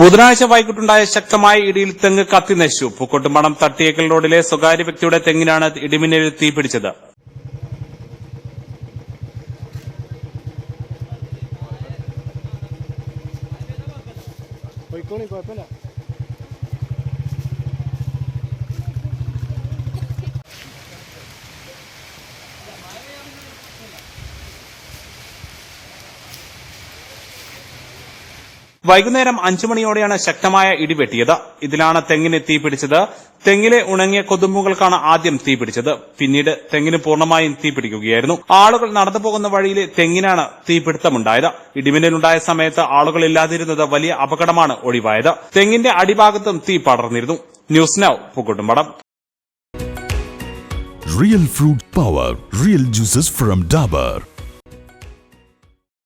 ബുധനാഴ്ച വൈകിട്ടുണ്ടായ ശക്തമായ ഇടിയിൽ തെങ്ങ് കത്തി നശിച്ചു. പൂക്കോട്ടുമണം തട്ടിയേക്കൽ റോഡിലെ സ്വകാര്യ വ്യക്തിയുടെ തെങ്ങിനാണ് ഇടിമിന്നലിൽ തീപിടിച്ചത് പോയിക്കോളി കുഴപ്പമില്ല. വൈകുന്നേരം അഞ്ചു മണിയോടെയാണ് ശക്തമായ ഇടിവെട്ടിയത്. ഇതിലാണ് തെങ്ങിന് തീപിടിച്ചത് തെങ്ങിലെ ഉണങ്ങിയ കൊതുമ്പുകൾക്കാണ് ആദ്യം തീപിടിച്ചത് പിന്നീട് തെങ്ങിന് പൂർണമായും തീപിടിക്കുകയായിരുന്നു ആളുകൾ നടന്നു പോകുന്ന വഴിയിൽ തെങ്ങിനാണ് തീപിടുത്തമുണ്ടായത് ഇടിമിന്നലുണ്ടായ സമയത്ത് ആളുകൾ ഇല്ലാതിരുന്നത് വലിയ അപകടമാണ് ഒഴിവായത്. തെങ്ങിന്റെ അടിഭാഗത്തും തീ പടർന്നിരുന്നു. News now Pookkottumpadam real fruit power real juices from Dabur.